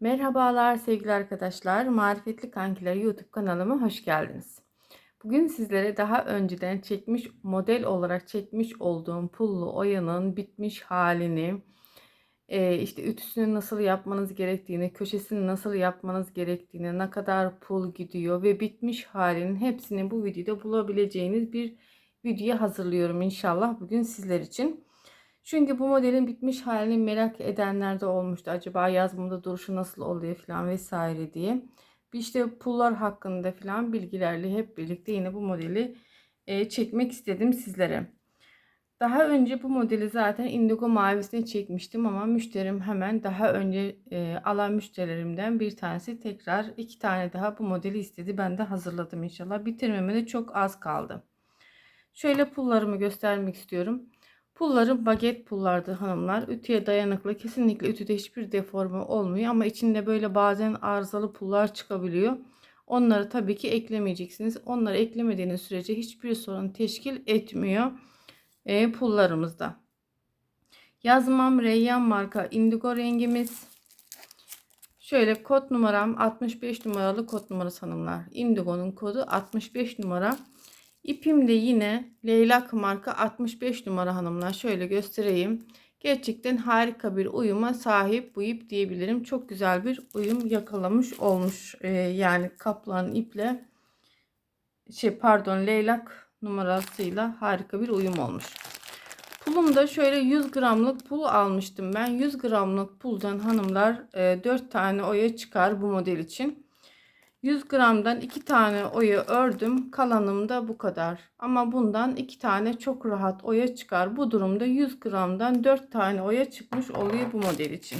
Merhabalar sevgili arkadaşlar. Marifetli Kankiler YouTube kanalıma hoş geldiniz. Bugün sizlere daha önceden çekmiş model olarak çekmiş olduğum pullu oyanın bitmiş halini, e, işte ütüsünü nasıl yapmanız gerektiğini, köşesini nasıl yapmanız gerektiğini, ne kadar pul gidiyor ve bitmiş halinin hepsini bu videoda bulabileceğiniz bir video hazırlıyorum inşallah bugün sizler için. Çünkü bu modelin bitmiş halini merak edenler de olmuştu. Acaba yazmamda duruşu nasıl oluyor falan vesaire diye. İşte pullar hakkında falan bilgilerle hep birlikte yine bu modeli e, çekmek istedim sizlere. Daha önce bu modeli zaten indigo mavisine çekmiştim ama müşterim hemen daha önce e, alan müşterilerimden bir tanesi tekrar iki tane daha bu modeli istedi. Ben de hazırladım inşallah. Bitirmeme de çok az kaldı. Şöyle pullarımı göstermek istiyorum. Pullarım baget pullardı hanımlar. Ütüye dayanıklı. Kesinlikle ütüde hiçbir deforme olmuyor ama içinde böyle bazen arızalı pullar çıkabiliyor. Onları tabii ki eklemeyeceksiniz. Onları eklemediğiniz sürece hiçbir sorun teşkil etmiyor e, pullarımızda. Yazmam Reyyan marka indigo rengimiz. Şöyle kod numaram 65 numaralı kod numarası hanımlar. Indigo'nun kodu 65 numara. İpim de yine Leylak marka 65 numara hanımlar. Şöyle göstereyim. Gerçekten harika bir uyuma sahip bu ip diyebilirim. Çok güzel bir uyum yakalamış olmuş. Ee, yani kaplan iple şey pardon leylak numarasıyla harika bir uyum olmuş. Pulum da şöyle 100 gramlık pul almıştım ben. 100 gramlık puldan hanımlar e, 4 tane oya çıkar bu model için. 100 gramdan 2 tane oya ördüm. Kalanım da bu kadar. Ama bundan 2 tane çok rahat oya çıkar. Bu durumda 100 gramdan 4 tane oya çıkmış oluyor bu model için.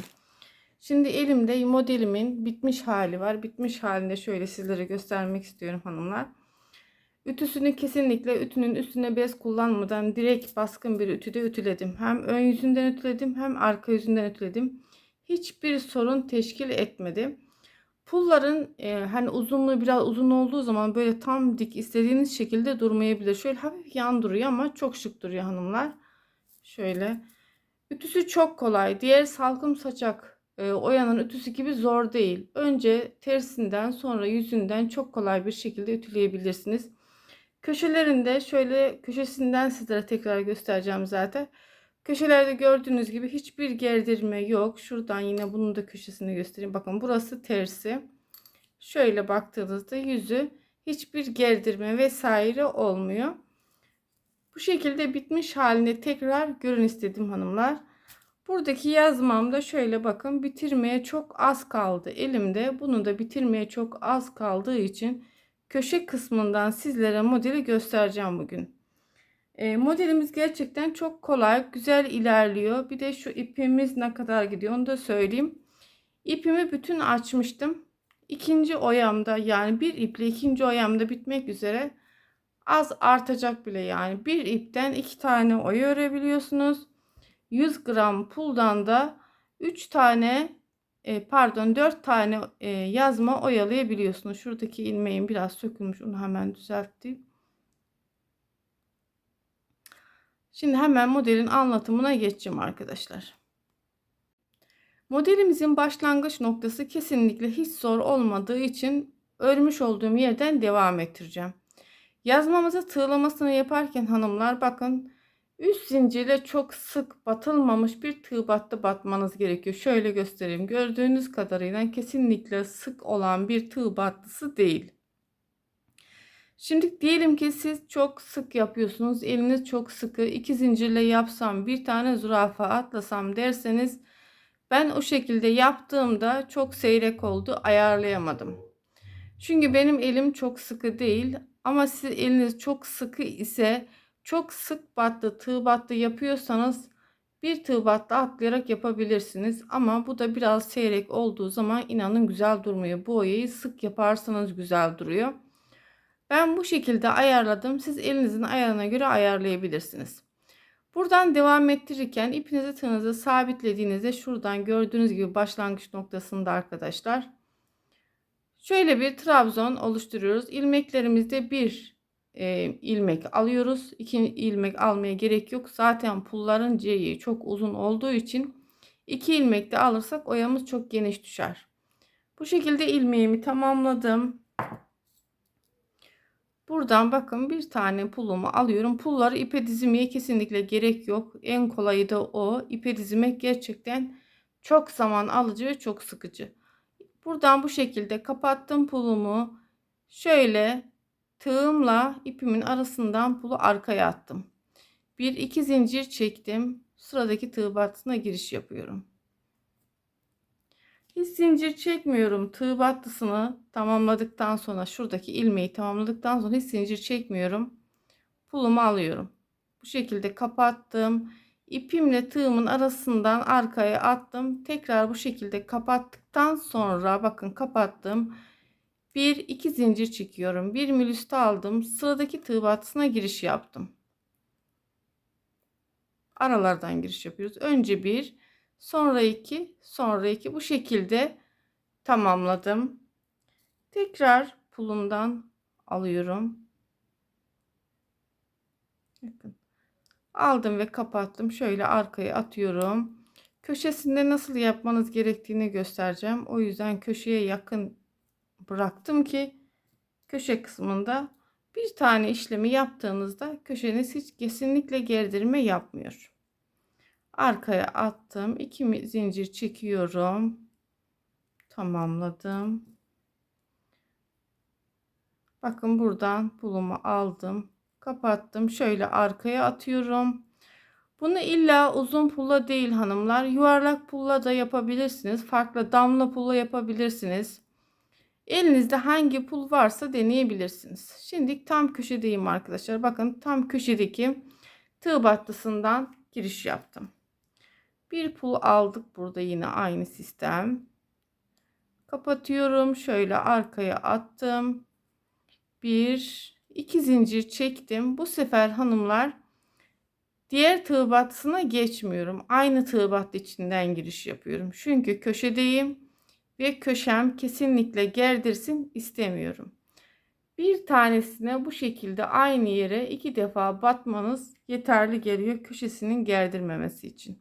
Şimdi elimde modelimin bitmiş hali var. Bitmiş halinde şöyle sizlere göstermek istiyorum hanımlar. Ütüsünü kesinlikle ütünün üstüne bez kullanmadan direkt baskın bir ütüde ütüledim. Hem ön yüzünden ütüledim hem arka yüzünden ütüledim. Hiçbir sorun teşkil etmedi. Pulların e, hani uzunluğu biraz uzun olduğu zaman böyle tam dik istediğiniz şekilde durmayabilir. Şöyle hafif yan duruyor ama çok şık duruyor hanımlar. Şöyle. Ütüsü çok kolay. Diğer salkım saçak e, oyanın ütüsü gibi zor değil. Önce tersinden sonra yüzünden çok kolay bir şekilde ütüleyebilirsiniz. Köşelerinde şöyle köşesinden sizlere tekrar göstereceğim zaten. Köşelerde gördüğünüz gibi hiçbir gerdirme yok. Şuradan yine bunun da köşesini göstereyim. Bakın burası tersi. Şöyle baktığınızda yüzü hiçbir gerdirme vesaire olmuyor. Bu şekilde bitmiş halinde tekrar görün istedim hanımlar. Buradaki yazmamda şöyle bakın bitirmeye çok az kaldı elimde. Bunu da bitirmeye çok az kaldığı için köşe kısmından sizlere modeli göstereceğim bugün. E, modelimiz gerçekten çok kolay, güzel ilerliyor. Bir de şu ipimiz ne kadar gidiyor onu da söyleyeyim. İpimi bütün açmıştım. İkinci oyamda yani bir iple ikinci oyamda bitmek üzere az artacak bile yani. Bir ipten iki tane oya örebiliyorsunuz. 100 gram puldan da 3 tane e, pardon 4 tane e, yazma oyalayabiliyorsunuz. Şuradaki ilmeğim biraz sökülmüş onu hemen düzelttim. Şimdi hemen modelin anlatımına geçeceğim arkadaşlar. Modelimizin başlangıç noktası kesinlikle hiç zor olmadığı için örmüş olduğum yerden devam ettireceğim. Yazmamızı tığlamasını yaparken hanımlar bakın üst zincirle çok sık batılmamış bir tığ battı batmanız gerekiyor. Şöyle göstereyim. Gördüğünüz kadarıyla kesinlikle sık olan bir tığ battısı değil. Şimdi diyelim ki siz çok sık yapıyorsunuz. Eliniz çok sıkı. iki zincirle yapsam bir tane zürafa atlasam derseniz ben o şekilde yaptığımda çok seyrek oldu. Ayarlayamadım. Çünkü benim elim çok sıkı değil. Ama siz eliniz çok sıkı ise çok sık battı, tığ battı yapıyorsanız bir tığ battı atlayarak yapabilirsiniz. Ama bu da biraz seyrek olduğu zaman inanın güzel durmuyor. Bu oyayı sık yaparsanız güzel duruyor. Ben bu şekilde ayarladım. Siz elinizin ayarına göre ayarlayabilirsiniz. Buradan devam ettirirken ipinizi tığınızı sabitlediğinizde şuradan gördüğünüz gibi başlangıç noktasında arkadaşlar şöyle bir trabzon oluşturuyoruz. İlmeklerimizde bir e, ilmek alıyoruz. İki ilmek almaya gerek yok. Zaten pulların C'yi çok uzun olduğu için iki ilmek de alırsak oyamız çok geniş düşer. Bu şekilde ilmeğimi tamamladım. Buradan bakın bir tane pulumu alıyorum. Pulları ipe dizmeye kesinlikle gerek yok. En kolayı da o. İpe dizmek gerçekten çok zaman alıcı ve çok sıkıcı. Buradan bu şekilde kapattım pulumu. Şöyle tığımla ipimin arasından pulu arkaya attım. Bir iki zincir çektim. Sıradaki tığ battısına giriş yapıyorum. Hiç zincir çekmiyorum. Tığ battısını tamamladıktan sonra şuradaki ilmeği tamamladıktan sonra hiç zincir çekmiyorum. Pulumu alıyorum. Bu şekilde kapattım. İpimle tığımın arasından arkaya attım. Tekrar bu şekilde kapattıktan sonra bakın kapattım. Bir iki zincir çekiyorum. Bir mil üstü aldım. Sıradaki tığ battısına giriş yaptım. Aralardan giriş yapıyoruz. Önce bir, sonra iki, sonra iki. Bu şekilde tamamladım. Tekrar pulumdan alıyorum. Bakın. Aldım ve kapattım. Şöyle arkaya atıyorum. Köşesinde nasıl yapmanız gerektiğini göstereceğim. O yüzden köşeye yakın bıraktım ki köşe kısmında bir tane işlemi yaptığınızda köşeniz hiç kesinlikle gerdirme yapmıyor. Arkaya attım. iki zincir çekiyorum. Tamamladım. Bakın buradan pulumu aldım. Kapattım. Şöyle arkaya atıyorum. Bunu illa uzun pulla değil hanımlar. Yuvarlak pulla da yapabilirsiniz. Farklı damla pulla yapabilirsiniz. Elinizde hangi pul varsa deneyebilirsiniz. Şimdi tam köşedeyim arkadaşlar. Bakın tam köşedeki tığ battısından giriş yaptım. Bir pul aldık burada yine aynı sistem. Kapatıyorum. Şöyle arkaya attım. Bir, iki zincir çektim. Bu sefer hanımlar diğer tığ battısına geçmiyorum. Aynı tığ battı içinden giriş yapıyorum. Çünkü köşedeyim ve köşem kesinlikle gerdirsin istemiyorum. Bir tanesine bu şekilde aynı yere iki defa batmanız yeterli geliyor köşesinin gerdirmemesi için.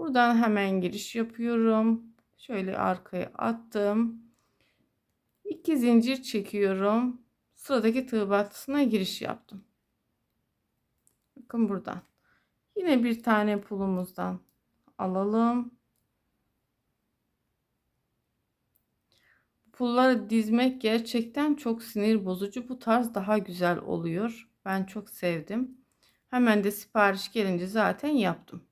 Buradan hemen giriş yapıyorum. Şöyle arkaya attım. İki zincir çekiyorum. Sıradaki tığ battısına giriş yaptım. Bakın buradan. Yine bir tane pulumuzdan alalım. Pulları dizmek gerçekten çok sinir bozucu. Bu tarz daha güzel oluyor. Ben çok sevdim. Hemen de sipariş gelince zaten yaptım.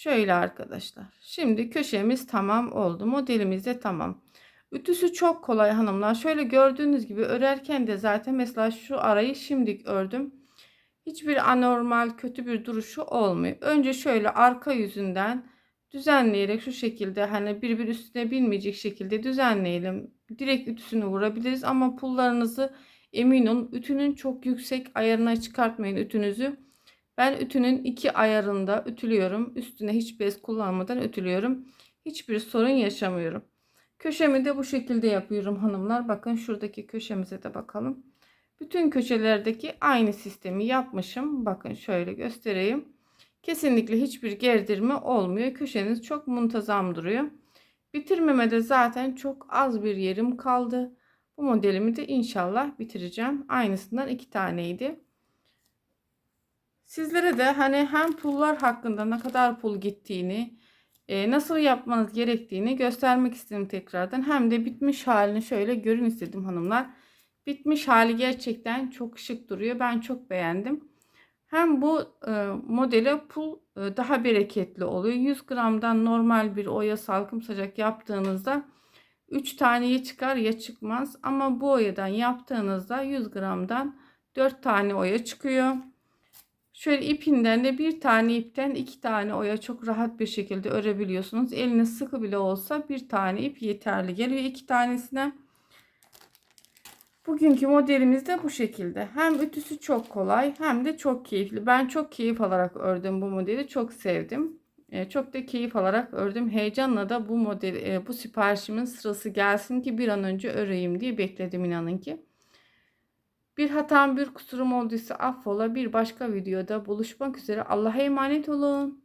Şöyle arkadaşlar. Şimdi köşemiz tamam oldu. Modelimiz de tamam. Ütüsü çok kolay hanımlar. Şöyle gördüğünüz gibi örerken de zaten mesela şu arayı şimdi ördüm. Hiçbir anormal kötü bir duruşu olmuyor. Önce şöyle arka yüzünden düzenleyerek şu şekilde hani bir bir üstüne binmeyecek şekilde düzenleyelim. Direkt ütüsünü vurabiliriz ama pullarınızı emin olun ütünün çok yüksek ayarına çıkartmayın ütünüzü. Ben ütünün iki ayarında ütülüyorum. Üstüne hiç bez kullanmadan ütülüyorum. Hiçbir sorun yaşamıyorum. Köşemi de bu şekilde yapıyorum hanımlar. Bakın şuradaki köşemize de bakalım. Bütün köşelerdeki aynı sistemi yapmışım. Bakın şöyle göstereyim. Kesinlikle hiçbir gerdirme olmuyor. Köşeniz çok muntazam duruyor. Bitirmemede zaten çok az bir yerim kaldı. Bu modelimi de inşallah bitireceğim. Aynısından iki taneydi. Sizlere de hani hem pullar hakkında ne kadar pul gittiğini, e, nasıl yapmanız gerektiğini göstermek istedim tekrardan. Hem de bitmiş halini şöyle görün istedim hanımlar. Bitmiş hali gerçekten çok şık duruyor. Ben çok beğendim. Hem bu e, modele pul e, daha bereketli oluyor. 100 gramdan normal bir oya salkım sacak yaptığınızda 3 taneye çıkar ya çıkmaz. Ama bu oyadan yaptığınızda 100 gramdan 4 tane oya çıkıyor. Şöyle ipinden de bir tane ipten iki tane oya çok rahat bir şekilde örebiliyorsunuz. Eliniz sıkı bile olsa bir tane ip yeterli geliyor iki tanesine. Bugünkü modelimiz de bu şekilde. Hem ütüsü çok kolay hem de çok keyifli. Ben çok keyif alarak ördüm bu modeli. Çok sevdim. E, çok da keyif alarak ördüm. Heyecanla da bu model, e, bu siparişimin sırası gelsin ki bir an önce öreyim diye bekledim inanın ki. Bir hatam bir kusurum olduysa affola bir başka videoda buluşmak üzere. Allah'a emanet olun.